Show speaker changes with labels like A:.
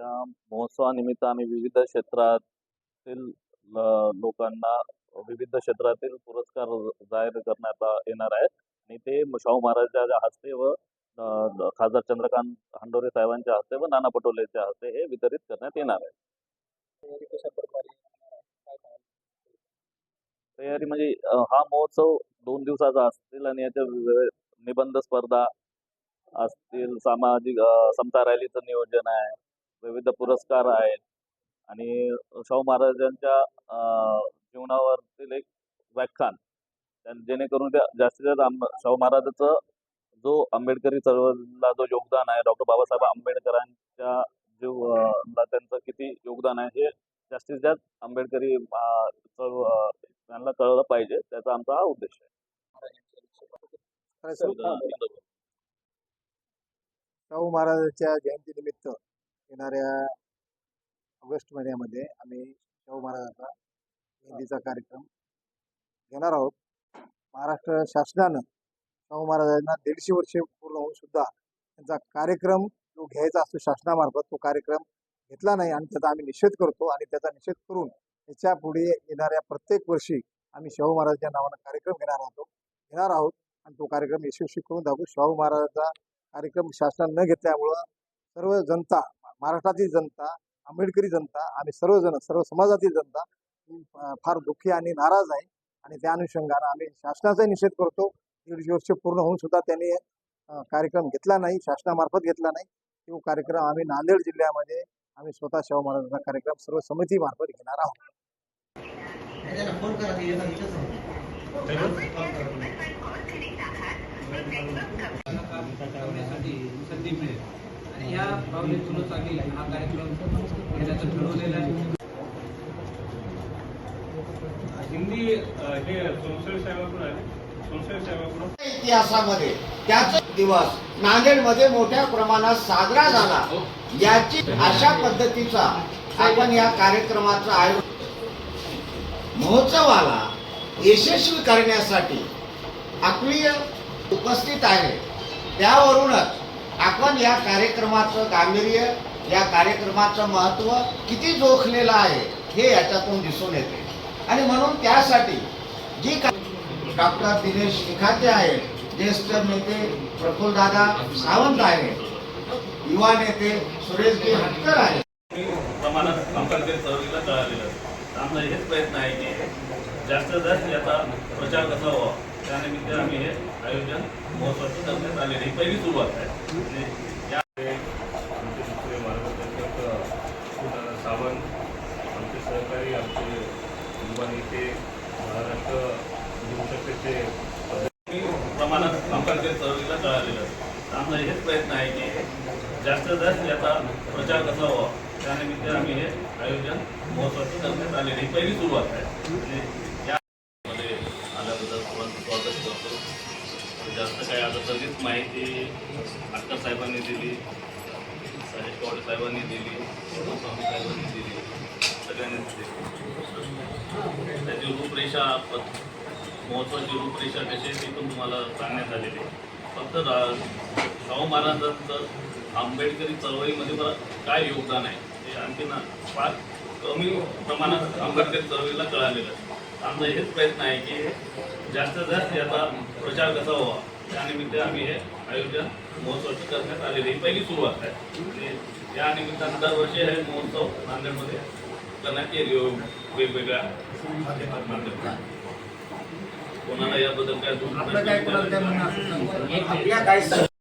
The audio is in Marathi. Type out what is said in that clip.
A: या महोत्सवानिमित्त आम्ही विविध क्षेत्रातील लोकांना विविध क्षेत्रातील पुरस्कार जाहीर करण्यात येणार आहेत. आणि ते शाहू महाराजांच्या हस्ते व खासदार चंद्रकांत हंडोरे साहेबांच्या हस्ते व नाना पटोलेच्या हस्ते हे वितरित करण्यात येणार आहे.
B: तयारी
A: म्हणजे हा महोत्सव दोन दिवसाचा असतील आणि याच्या निबंध स्पर्धा असतील सामाजिक समता रॅलीचं नियोजन आहे. विविध पुरस्कार आहेत. आणि शाहू महाराजांच्या जीवनावरतील एक व्याख्यान जेणेकरून त्या जास्तीत जास्त शाहू महाराजाचं जो आंबेडकरी चळवळीला जो योगदान आहे डॉक्टर बाबासाहेब आंबेडकरांच्या जीव अ, ला त्यांचं किती योगदान आहे हे जास्तीत जास्त आंबेडकरी त्यांना कळलं पाहिजे. त्याचा आमचा हा उद्देश आहे.
B: शाहू महाराजांच्या जयंतीनिमित्त येणाऱ्या ऑगस्ट महिन्यामध्ये आम्ही शाहू महाराजांचा जयंतीचा कार्यक्रम घेणार आहोत. महाराष्ट्र शासनानं शाहू महाराजांना दीडशे वर्षे पूर्ण होऊन सुद्धा त्यांचा कार्यक्रम जो घ्यायचा असतो शासनामार्फत तो कार्यक्रम घेतला नाही आणि त्याचा आम्ही निषेध करतो आणि त्याचा निषेध करून त्याच्या पुढे येणाऱ्या प्रत्येक वर्षी आम्ही शाहू महाराजांच्या नावानं कार्यक्रम घेणार आहोत घेणार आहोत आणि तो कार्यक्रम यशस्वी करून दाखवू. शाहू महाराजांचा कार्यक्रम शासनानं न घेतल्यामुळं सर्व जनता महाराष्ट्रातील जनता आंबेडकरी जनता आम्ही सर्वजण सर्व समाजातील जनता फार दुःखी आणि नाराज आहे. आणि त्या अनुषंगानं आम्ही शासनाचाही निषेध करतो. दीडशे वर्ष पूर्ण होऊन सुद्धा त्यांनी कार्यक्रम घेतला नाही शासनामार्फत घेतला नाही. तो कार्यक्रम आम्ही नांदेड जिल्ह्यामध्ये आम्ही स्वतः शिवा महाराजांचा कार्यक्रम सर्व समितीमार्फत घेणार आहोत.
C: हा कार्यक्रम घेण्याचं ठरवलेलं आहे.
D: हिंदी हे
E: इतिहासामध्ये त्याच दिवस नांदेडमध्ये मोठ्या प्रमाणात साजरा झाला. याची अशा पद्धतीचा आपण या कार्यक्रमाचं आयोजन महोत्सवाला यशस्वी करण्यासाठी आपली उपस्थित आहे. त्यावरूनच आपण या कार्यक्रमाचं गांभीर्य या कार्यक्रमाचं महत्त्व किती जोखलेलं आहे हे याच्यातून दिसून येते आणि म्हणून त्यासाठी जी का डॉक्टर दिनेश निखाते आहेत ज्येष्ठ नेते प्रफुल्लदादा सावंत आहेत युवा नेते सुरेशजी हटकर आहेत
A: कळालेलं आहे. आमचा हेच प्रयत्न आहे की जास्त जास्त याचा प्रचार कसा व्हावा त्यानिमित्त आम्ही हे आयोजन महोत्सवाचं करण्यात आलेलं आहे. ही पहिली सुरुवात आहे. आणि या
D: आमचे दुसरे मार्गदर्शक अ, सावंत आमचे सहकारी आमचे युवा नेते महाराष्ट्र ते
A: प्रमाणात आंबेडकरी चळवळीला कळालेलं आहे. आमचा हेच प्रयत्न आहे की जास्तीत जास्त याचा प्रचार कसा व्हावा त्यानिमित्त आम्ही हे आयोजन महोत्सवाचं करण्यात आलेलं आहे. ही पहिली सुरुवात आहे. म्हणजे जास्त काय आता सगळीच माहिती अक्कर साहेबांनी दिली साहेब कवडे साहेबांनी दिली स्वामी साहेबांनी दिली सगळ्यांनीच दिली. त्याची रूपरेषा महत्त्वाची महोत्सवाची रूपरेषा कशी आहे ती पण तुम्हाला सांगण्यात आलेली फक्त रा- शाहू महाराजांचं आंबेडकरी चळवळीमध्ये मला काय योगदान आहे हे आणखी ना फार कमी प्रमाणात आंबेडकरी चळवळीला कळालेलं आहे. आमचा हेच प्रयत्न आहे की जास्तीत जास्त याचा प्रचार कसा व्हावा त्यानिमित्त आम्ही हे आयोजन महोत्सवाचं करण्यात आलेलं ही पहिली सुरुवात आहे. आणि या निमित्तानं दरवर्षी हे महोत्सव नांदेडमध्ये करण्यात येईल वेगवेगळ्या माध्यमातून. कोणाला याबद्दल काय
E: आपलं काय कोणाला काय म्हणणं असेल तर आपल्या काय